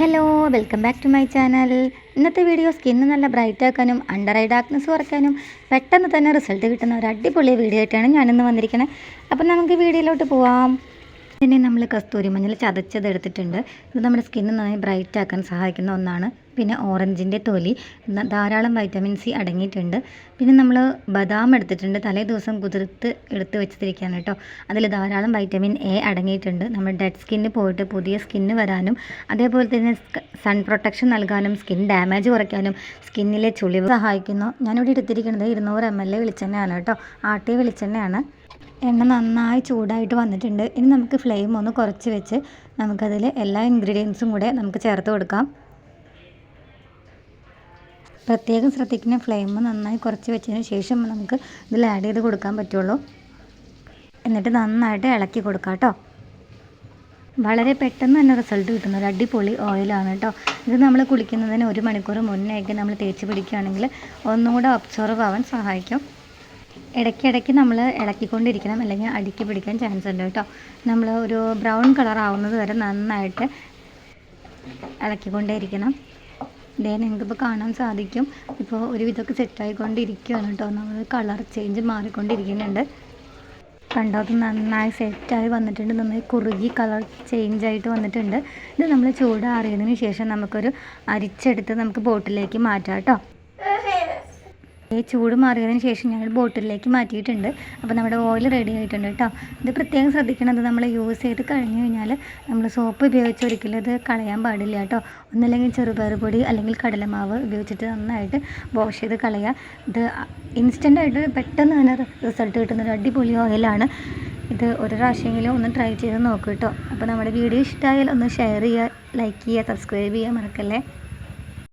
Hello welcome back to my channel ഇന്നത്തെ video skin നല്ല bright ആക്കാനും അണ്ടർ ഐ ഡാർക്ക്നെസ് കുറയ്ക്കാനും പെട്ടെന്ന് തന്നെ റിസൾട്ട് കിട്ടുന്ന ഒരു അടിപൊളി വീഡിയോ ആയിട്ടാണ് ഞാനിന്ന് വന്നിരിക്കുന്നത് അപ്പം നമുക്ക് വീഡിയോയിലോട്ട് പോവാം. പിന്നെ നമ്മൾ കസ്തൂരി മഞ്ഞൾ ചതച്ചത് എടുത്തിട്ടുണ്ട്. ഇത് നമ്മുടെ സ്കിന്ന് നന്നായി ബ്രൈറ്റ് ആക്കാൻ സഹായിക്കുന്ന ഒന്നാണ്. പിന്നെ ഓറഞ്ചിന്റെ തൊലി ധാരാളം വൈറ്റമിൻ സി അടങ്ങിയിട്ടുണ്ട്. പിന്നെ നമ്മൾ ബദാം എടുത്തിട്ടുണ്ട്. തലേ ദിവസം കുതിർത്ത് എടുത്ത് വെച്ചിരിക്കുകയാണ് കേട്ടോ. അതിൽ ധാരാളം വൈറ്റമിൻ എ അടങ്ങിയിട്ടുണ്ട്. നമ്മൾ ഡെഡ് സ്കിന്ന് പോയിട്ട് പുതിയ സ്കിന്ന് വരാനും അതേപോലെ തന്നെ സൺ പ്രൊട്ടക്ഷൻ നൽകാനും സ്കിൻ ഡാമേജ് കുറയ്ക്കാനും സ്കിന്നിലെ ചുളിവ് സഹായിക്കുന്നു. ഞാനിവിടെ എടുത്തിരിക്കുന്നത് ഇരുന്നൂറ് എം എൽ എ വെളിച്ചെണ്ണയാണ് കേട്ടോ. ആട്ടിയ വെളിച്ചെണ്ണയാണ്. എണ്ണ നന്നായി ചൂടായിട്ട് വന്നിട്ടുണ്ട്. ഇനി നമുക്ക് ഫ്ലെയിം ഒന്ന് കുറച്ച് വെച്ച് നമുക്കതിൽ എല്ലാ ഇൻഗ്രീഡിയൻസും കൂടെ നമുക്ക് ചേർത്ത് കൊടുക്കാം. പ്രത്യേകം ശ്രദ്ധിക്കുന്ന ഫ്ലെയിം നന്നായി കുറച്ച് വെച്ചതിന് ശേഷം നമുക്ക് ഇതിൽ ആഡ് ചെയ്ത് കൊടുക്കാൻ പറ്റുള്ളൂ. എന്നിട്ട് നന്നായിട്ട് ഇളക്കി കൊടുക്കാം കേട്ടോ. വളരെ പെട്ടെന്ന് തന്നെ റിസൾട്ട് കിട്ടുന്ന. ഒരു അടിപൊളി ഓയിലാണ് കേട്ടോ. ഇത് നമ്മൾ കുളിക്കുന്നതിന് ഒരു മണിക്കൂർ മുന്നേയൊക്കെ നമ്മൾ തേച്ച് പിടിക്കുകയാണെങ്കിൽ ഒന്നും കൂടെ ഒബ്സർവ് ആവാൻ സഹായിക്കും. ഇടയ്ക്കിടയ്ക്ക് നമ്മൾ ഇളക്കിക്കൊണ്ടിരിക്കണം അല്ലെങ്കിൽ അടുക്കി പിടിക്കാൻ ചാൻസ് ഉണ്ട് കേട്ടോ. നമ്മൾ ഒരു ബ്രൗൺ കളർ ആവുന്നത് വരെ നന്നായിട്ട് ഇളക്കിക്കൊണ്ടേയിരിക്കണം. ഇതേ നിങ്ങൾക്കിപ്പോൾ കാണാൻ സാധിക്കും. ഇപ്പോൾ ഒരുവിധമൊക്കെ സെറ്റായിക്കൊണ്ടിരിക്കുകയാണ് കേട്ടോ. നമ്മൾ കളർ ചേഞ്ച് മാറിക്കൊണ്ടിരിക്കുന്നുണ്ട്. കണ്ടോ അത് നന്നായി സെറ്റായി വന്നിട്ടുണ്ട്. നന്നായി കുറുകി കളർ ചേഞ്ച് ആയിട്ട് വന്നിട്ടുണ്ട്. ഇത് നമ്മൾ ചൂടാറിയതിന് ശേഷം നമുക്കൊരു അരിച്ചെടുത്ത് നമുക്ക് ബോട്ടിലേക്ക് മാറ്റാം കേട്ടോ. ചൂട് മാറിയതിന് ശേഷം ഞങ്ങൾ ബോട്ടിലേക്ക് മാറ്റിയിട്ടുണ്ട്. അപ്പോൾ നമ്മുടെ ഓയിൽ റെഡി ആയിട്ടുണ്ട് കേട്ടോ. ഇത് പ്രത്യേകം ശ്രദ്ധിക്കണത് നമ്മൾ യൂസ് ചെയ്ത് കഴിഞ്ഞ് കഴിഞ്ഞാൽ നമ്മൾ സോപ്പ് ഉപയോഗിച്ച് ഒരിക്കലും ഇത് കളയാൻ പാടില്ല കേട്ടോ. ഒന്നല്ലെങ്കിൽ ചെറുപയർ പൊടി അല്ലെങ്കിൽ കടലമാവ് ഉപയോഗിച്ചിട്ട് നന്നായിട്ട് വാഷ് ചെയ്ത് കളയുക. ഇത് ഇൻസ്റ്റന്റായിട്ട് പെട്ടെന്ന് തന്നെ റിസൾട്ട് കിട്ടുന്ന ഒരു അടിപൊളി ഓയിലാണ് ഇത് ഒരു പ്രാവശ്യമെങ്കിലും ഒന്ന് ട്രൈ ചെയ്ത് നോക്കൂ കേട്ടോ. അപ്പോൾ നമ്മുടെ വീഡിയോ ഇഷ്ടമായാൽ ഒന്ന് ഷെയർ ചെയ്യുക ലൈക്ക് ചെയ്യുക സബ്സ്ക്രൈബ് ചെയ്യുക മറക്കല്ലേ?